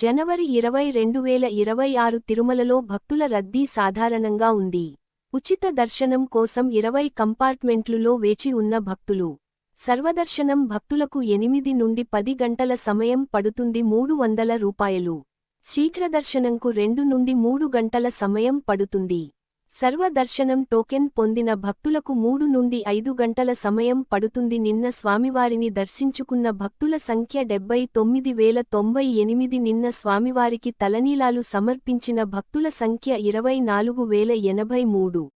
జనవరి ఇరవై రెండు వేల ఇరవై ఆరు తిరుమలలో భక్తుల రద్దీ సాధారణంగా ఉంది. ఉచిత దర్శనం కోసం ఇరవై కంపార్ట్మెంట్లులో వేచి ఉన్న భక్తులు. సర్వదర్శనం భక్తులకు ఎనిమిది నుండి పది గంటల సమయం పడుతుంది మూడు వందల రూపాయలు. శీఘ్రదర్శనంకు రెండు నుండి మూడు గంటల సమయం పడుతుంది. సర్వదర్శనం టోకెన్ పొందిన భక్తులకు మూడు నుండి ఐదు గంటల సమయం పడుతుంది. నిన్న స్వామివారిని దర్శించుకున్న భక్తుల సంఖ్య డెబ్బై తొమ్మిది వేల తొంభై ఎనిమిది. నిన్న స్వామివారికి తలనీలాలు సమర్పించిన భక్తుల సంఖ్య ఇరవై నాలుగు వేల ఎనభై మూడు.